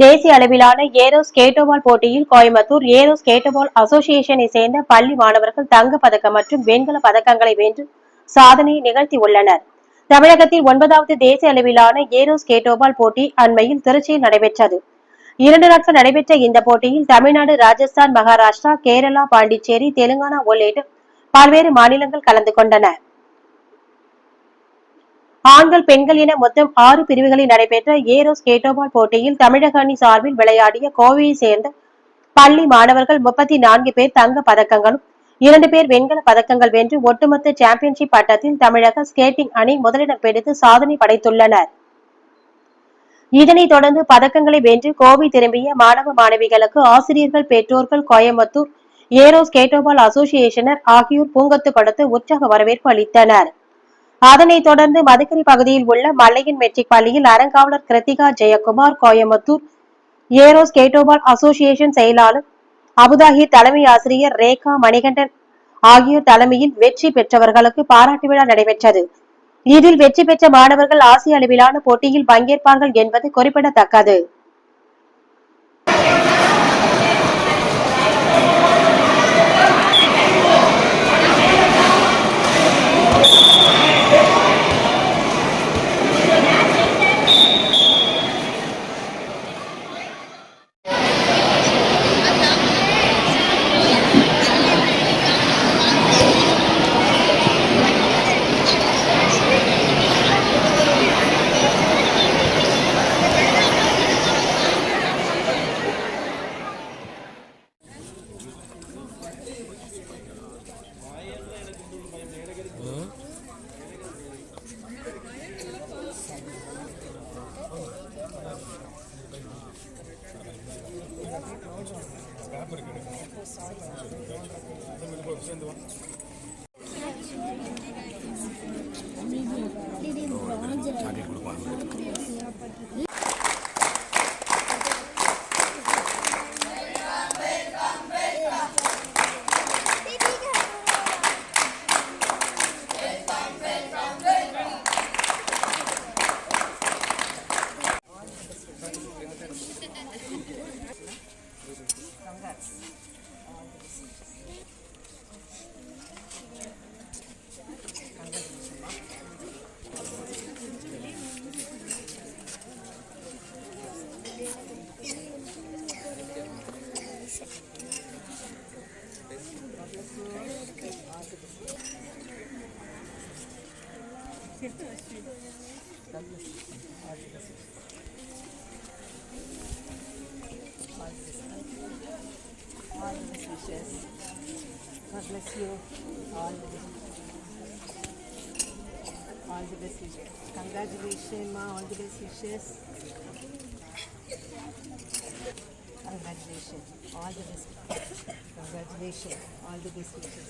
தேசிய அளவிலான ஏரோ ஸ்கேட்டோபால் போட்டியில் கோயம்புத்தூர் ஏரோ ஸ்கேட்டோபால் அசோசியேஷனை சேர்ந்த பள்ளி மாணவர்கள் தங்க பதக்கம் மற்றும் வெண்கல பதக்கங்களை வென்று சாதனையை நிகழ்த்தியுள்ளனர். தமிழகத்தில் ஒன்பதாவது தேசிய அளவிலான ஏரோ ஸ்கேட்டோபால் போட்டி அண்மையில் திருச்சியில் நடைபெற்றது. இரண்டு நாட்கள் நடைபெற்ற இந்த போட்டியில் தமிழ்நாடு ராஜஸ்தான் மகாராஷ்டிரா கேரளா பாண்டிச்சேரி தெலுங்கானா உள்ளிட்ட பல்வேறு மாநிலங்கள் கலந்து கொண்டன. ஆண்கள் பெண்கள் என மொத்தம் ஆறு பிரிவுகளில் நடைபெற்ற ஏரோ ஸ்கேட்டோபால் போட்டியில் தமிழக அணி சார்பில் விளையாடிய கோவையை சேர்ந்த பள்ளி மாணவர்கள் முப்பத்தி நான்கு பேர் தங்க பதக்கங்களும் இரண்டு பேர் வெண்கல பதக்கங்கள் வென்று ஒட்டுமொத்த சாம்பியன்ஷிப் பட்டத்தில் தமிழக ஸ்கேட்டிங் அணி முதலிடம் பிடித்து சாதனை படைத்துள்ளனர். இதனைத் தொடர்ந்து பதக்கங்களை வென்று கோவை திரும்பிய மாணவ மாணவிகளுக்கு ஆசிரியர்கள் பெற்றோர்கள் கோயம்புத்தூர் ஏரோ ஸ்கேட்டோபால் அசோசியேஷனர் ஆகியோர் பூங்கத்து கொடுத்து உற்சாக வரவேற்பு அளித்தனர். அதனைத் தொடர்ந்து மதுக்கரை பகுதியில் உள்ள மல்லையன் மெட்ரிக் பள்ளியில் அறங்காவலர் Kiruthika Jayakumar Coimbatore aero skatoball association செயலாளர் அபுதாகி தலைமை ஆசிரியர் ரேகா மணிகண்டன் ஆகியோர் தலைமையில் வெற்றி பெற்றவர்களுக்கு பாராட்டு விழா நடைபெற்றது. இதில் வெற்றி பெற்ற மாணவர்கள் ஆசிய அளவிலான போட்டியில் பங்கேற்பார்கள் என்பது குறிப்பிடத்தக்கது. சேர்ந்து wishes. God bless you. All the best. All the best wishes. Congratulations, ma. All the best wishes. Congratulations. All the best. Congratulations. All the best wishes.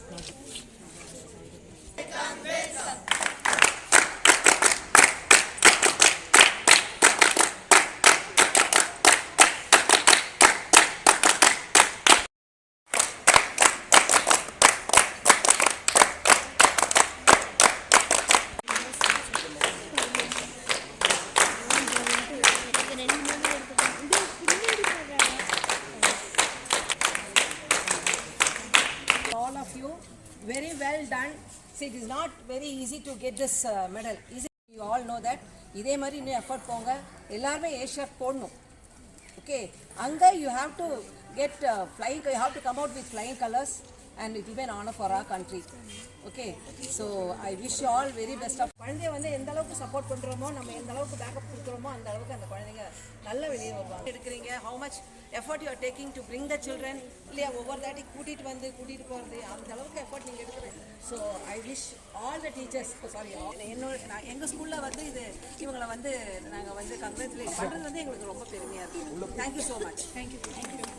It is not very easy to get this medal easy you all know that இதே மாதிரி இன்னும் effort போங்க. எல்லாருமே Asia போடணும். Okay அங்கே you have to get flying you have to come out with flying colours and it will be honour for our country okay so I wish all very best of குழந்தைய வந்து எந்த அளவுக்கு support பண்ணுறோமோ நம்ம எந்த அளவுக்கு backup கொடுக்குறோமோ அந்த அளவுக்கு அந்த குழந்தைங்க நல்ல வெளியே வருவாங்க. எடுக்கிறீங்க how much effort you are taking to bring the children இல்லையா ஒவ்வொரு தாட்டி கூட்டிகிட்டு வந்து கூட்டிகிட்டு போகிறது அந்த அளவுக்கு எஃபர்ட் நீங்கள் எடுக்கிறீங்க so I wish all the teachers sorry என்னோட நான் எங்கள் ஸ்கூலில் வந்து இது இவங்களை வந்து நாங்கள் வந்து கங்க்ராச்சுலேட் பண்ணுறது வந்து எங்களுக்கு ரொம்ப பெருமையாக இருக்குது thank you so much thank you thank you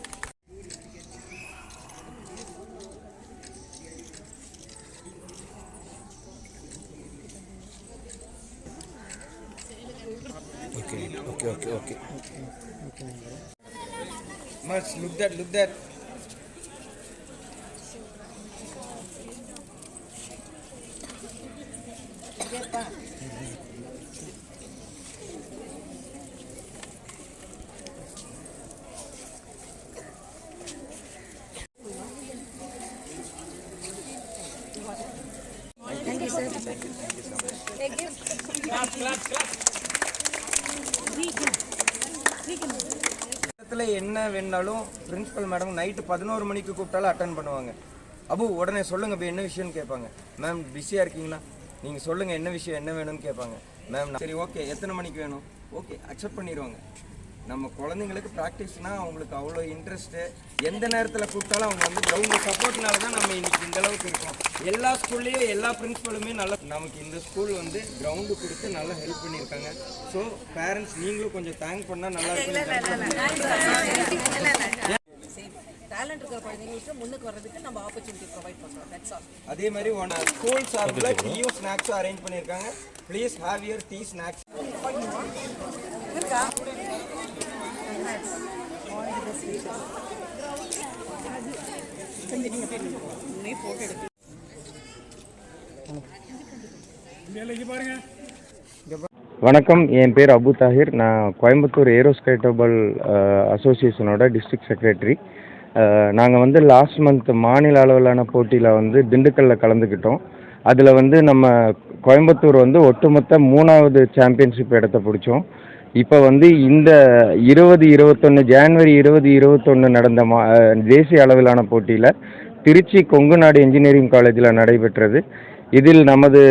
Okay, okay, okay. Much look that, look that. இடத்துல என்ன வேணாலும் பிரின்ஸிபல் மேடம் நைட்டு பதினோரு மணிக்கு கூப்பிட்டாலும் அட்டன் பண்ணுவாங்க. அபு உடனே சொல்லுங்க இப்போ என்ன விஷயம்னு கேட்பாங்க. மேம் பிஸியாக இருக்கீங்களா? நீங்கள் சொல்லுங்கள் என்ன விஷயம் என்ன வேணும்னு கேட்பாங்க. மேம் சரி ஓகே எத்தனை மணிக்கு வேணும்? ஓகே அக்செப்ட் பண்ணிடுவாங்க நம்ம குழந்தைங்களுக்கு ப்ராக்டிஸ்னா அவங்களுக்கு அவ்வளோ இன்ட்ரெஸ்ட்டு எந்த நேரத்தில் கூப்பிட்டாலும் அவங்க வந்து அவங்க சப்போர்ட்னால தான் நம்ம இன்னைக்கு இந்த அளவுக்கு இருக்கோம். எல்லா ஸ்கூல்லையும் எல்லா பிரின்சிபலுமே நல்லா நமக்கு இந்த ஸ்கூல் வந்து கிரவுண்டு கொடுத்து நல்லா ஹெல்ப் பண்ணியிருக்காங்க. ஸோ பேரண்ட்ஸ் நீங்களும் கொஞ்சம் தேங்க் பண்ணால் நல்லா இருக்கும் டேலண்ட் இருக்கிற குழந்தைங்களுக்கு முன்னுக்கு வர்றதுக்கு நம்ம ஆப்பர்ச்சுனிட்டி ப்ரொவைட் பண்ணுறோம் தட்ஸ் ஆல் அதே மாதிரி ஒன் ஸ்கூல் சார்பில் டீயும் ஸ்நாக்ஸும் அரேஞ்ச் பண்ணியிருக்காங்க. Please have your tea snacks இருக்கா? வணக்கம் என் பேர் அபு தாஹிர். நான் கோயம்புத்தூர் ஏரோஸ்கேட்டபிள் அசோசியேஷனோட டிஸ்ட்ரிக்ட் செக்ரட்டரி. நாங்கள் வந்து லாஸ்ட் மந்த் மாநில அளவிலான போட்டியில் வந்து திண்டுக்கல்லில் கலந்துக்கிட்டோம். அதில் வந்து நம்ம கோயம்புத்தூர் வந்து ஒட்டுமொத்த மூணாவது சாம்பியன்ஷிப் இடத்த பிடிச்சோம். இப்போ வந்து இந்த இருபது இருபத்தொன்று ஜான்வரி இருபது இருபத்தொன்று நடந்த மா தேசிய அளவிலான போட்டியில் திருச்சி கொங்குநாடு இன்ஜினியரிங் காலேஜில் நடைபெற்றது. இதில் நமது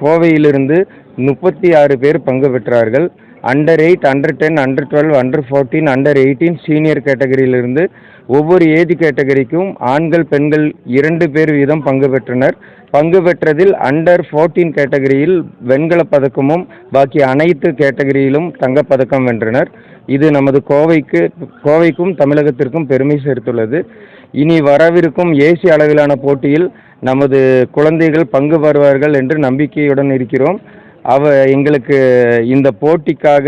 கோவையிலிருந்து முப்பத்தி ஆறு பேர் பங்கு பெற்றார்கள். Under eight under ten under twelve under fourteen under eighteen senior கேட்டகரியிலிருந்து ஒவ்வொரு ஏஜ் கேட்டகரிக்கும் ஆண்கள் பெண்கள் இரண்டு பேர் வீதம் பங்கு பெற்றனர். பங்கு பெற்றதில் அண்டர் ஃபோர்டீன் கேட்டகரியில் வெண்கலப் பதக்கமும் பாக்கி அனைத்து கேட்டகரியிலும் தங்கப்பதக்கம் வென்றனர். இது நமது கோவைக்கு கோவைக்கும் தமிழகத்திற்கும் பெருமை சேர்த்துள்ளது. இனி வரவிருக்கும் ஏசி அளவிலான போட்டியில் நமது குழந்தைகள் பங்கு பெறுவார்கள் என்று நம்பிக்கையுடன் இருக்கிறோம். அவ எங்களுக்கு இந்த போட்டிக்காக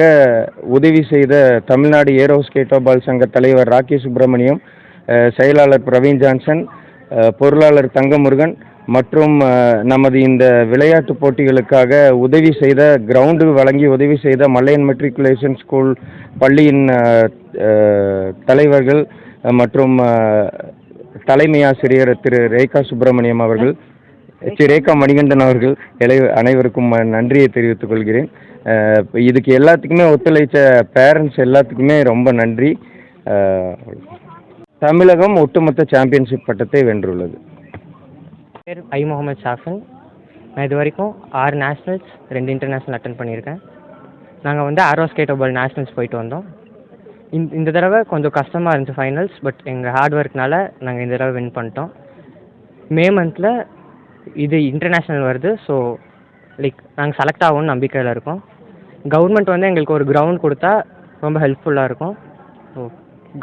உதவி செய்த தமிழ்நாடு ஏரோ ஸ்கேட்டோபால் சங்க தலைவர் ராக்கி சுப்பிரமணியம் செயலாளர் பிரவீன் ஜான்சன் பொருளாளர் தங்கமுருகன் மற்றும் நமது இந்த விளையாட்டு போட்டிகளுக்காக உதவி செய்த கிரவுண்டு வழங்கி உதவி செய்த மல்லையன் மெட்ரிகுலேஷன் ஸ்கூல் பள்ளியின் தலைவர்கள் மற்றும் தலைமை ஆசிரியர் திரு ரேகா சுப்பிரமணியம் அவர்கள். ஸ்ரீ ரேகா மணிகண்டன் அவர்கள் இலை அனைவருக்கும் ம- நன்றியை தெரிவித்துக் கொள்கிறேன். இதுக்கு எல்லாத்துக்குமே ஒத்துழைச்ச பேரண்ட்ஸ் எல்லாத்துக்குமே ரொம்ப நன்றி. தமிழகம் ஒட்டுமொத்த சாம்பியன்ஷிப் பட்டத்தை வென்றுள்ளது. பேர் ஐ முகமது ஷாஃபின் நான் இது வரைக்கும் ஆறு நேஷ்னல்ஸ் ரெண்டு இன்டர்நேஷ்னல் அட்டன் பண்ணியிருக்கேன். நாங்கள் வந்து ஆரோஸ்கேட்டபிள் நேஷ்னல்ஸ் போயிட்டு வந்தோம். இந்த இந்த தடவை கொஞ்சம் கஷ்டமாக இருந்துச்சு ஃபைனல்ஸ் பட் எங்கள் ஹார்ட் ஒர்க்னால நாங்கள் இந்த தடவை வின் பண்ணிட்டோம். மே மந்தில் இது இன்டர்நேஷ்னல் வருது. ஸோ லைக் நாங்கள் செலக்ட் ஆகும்னு நம்பிக்கையில் இருக்கோம். கவர்மெண்ட் வந்து எங்களுக்கு ஒரு கிரவுண்ட் கொடுத்தா ரொம்ப ஹெல்ப்ஃபுல்லாக இருக்கும். ஸோ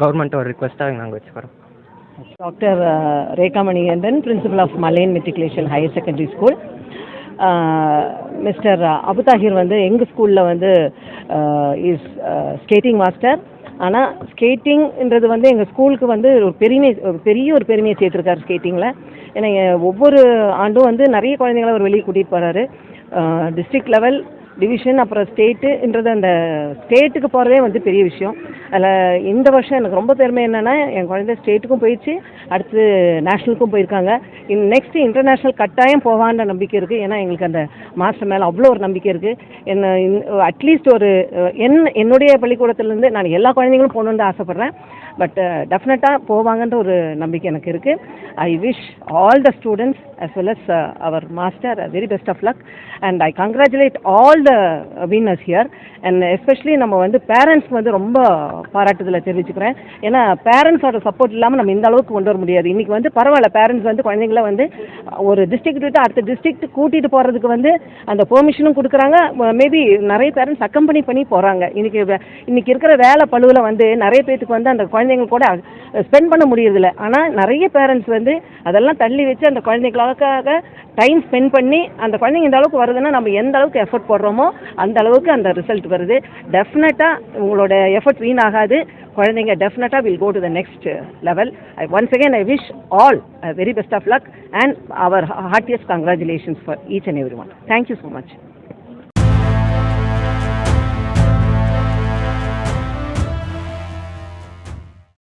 கவர்மெண்ட் ஒரு ரிக்வெஸ்ட்டாக நாங்கள் வச்சுக்கிறோம். Doctor Rekha Rekha principal of Malaiyan matriculation higher secondary school mister Abuthahir வந்து எங்கள் ஸ்கூலில் வந்து இஸ் ஸ்கேட்டிங் மாஸ்டர் ஆனால் ஸ்கேட்டிங்ன்றது வந்து எங்கள் ஸ்கூலுக்கு வந்து ஒரு பெருமை ஒரு பெரிய ஒரு பெருமையை சேர்த்துருக்காரு ஸ்கேட்டிங்கில் ஏன்னா ஒவ்வொரு ஆண்டும் வந்து நிறைய குழந்தைங்கள அவர் வெளியே கூட்டிகிட்டு போகிறாரு டிஸ்ட்ரிக்ட் லெவல் டிவிஷன் அப்புறம் ஸ்டேட்டுன்றது அந்த ஸ்டேட்டுக்கு போகிறதே வந்து பெரிய விஷயம். அதில் இந்த வருஷம் எனக்கு ரொம்ப பெருமை என்னென்னா என் குழந்தை ஸ்டேட்டுக்கும் போயிடுச்சு அடுத்து நேஷ்னலுக்கும் போயிருக்காங்க. இன் நெக்ஸ்ட் இன்டர்நேஷ்னல் கட்டாயம் போவான்ற நம்பிக்கை இருக்குது ஏன்னா எங்களுக்கு அந்த மாஸ்டர் மேலே அவ்வளோ ஒரு நம்பிக்கை இருக்குது என்ன அட்லீஸ்ட் ஒரு என் என்னுடைய பள்ளிக்கூடத்துலேருந்து நான் எல்லா குழந்தைங்களும் போகணுன்னு ஆசைப்பட்றேன். பட் டெஃபினட்டாக uh, போவாங்கன்ற ஒரு நம்பிக்கை எனக்கு இருக்குது I wish all the students as well as our master very best of luck and I congratulate all the all here and especially நம்ம வந்து பேரண்ட்ஸ்க்கு வந்து ரொம்ப பாராட்டுதலை தெரிவிச்சுக்கிறேன். ஏன்னா பேரண்ட்ஸோட சப்போர்ட் இல்லாமல் நம்ம இந்த அளவுக்கு கொண்டு வர முடியாது. இன்றைக்கி வந்து பரவாயில்ல பேரண்ட்ஸ் வந்து குழந்தைங்கள வந்து ஒரு டிஸ்ட்ரிக்ட் விட்டு அடுத்த டிஸ்ட்ரிக்ட் கூட்டிகிட்டு போகிறதுக்கு வந்து அந்த பெர்மிஷனும் கொடுக்குறாங்க. மேபி நிறைய பேரண்ட்ஸ் அக்கம்பனி பண்ணி போகிறாங்க இன்றைக்கி இன்றைக்கி இருக்கிற வேலை பழுவில் வந்து நிறைய பேர்த்துக்கு வந்து அந்த குழந்தைங்க கூட ஸ்பெண்ட் பண்ண முடியறதில்ல. ஆனால் நிறைய பேரண்ட்ஸ் வந்து அதெல்லாம் தள்ளி வச்சு அந்த குழந்தைகளுக்காக டைம் ஸ்பெண்ட் பண்ணி அந்த குழந்தைங்க இந்த அளவுக்கு வருதுன்னா நம்ம எந்த அளவுக்கு எஃபர்ட் போடுறோமோ அந்த அளவுக்கு அந்த ரிசல்ட் வருது. டெஃபினட்டாக உங்களோட எஃபர்ட் வீணாகாது. குழந்தைங்க டெஃபினட்டாக will go to the next level I once again I wish all very best of luck and our heartiest congratulations for each and every one thank you so much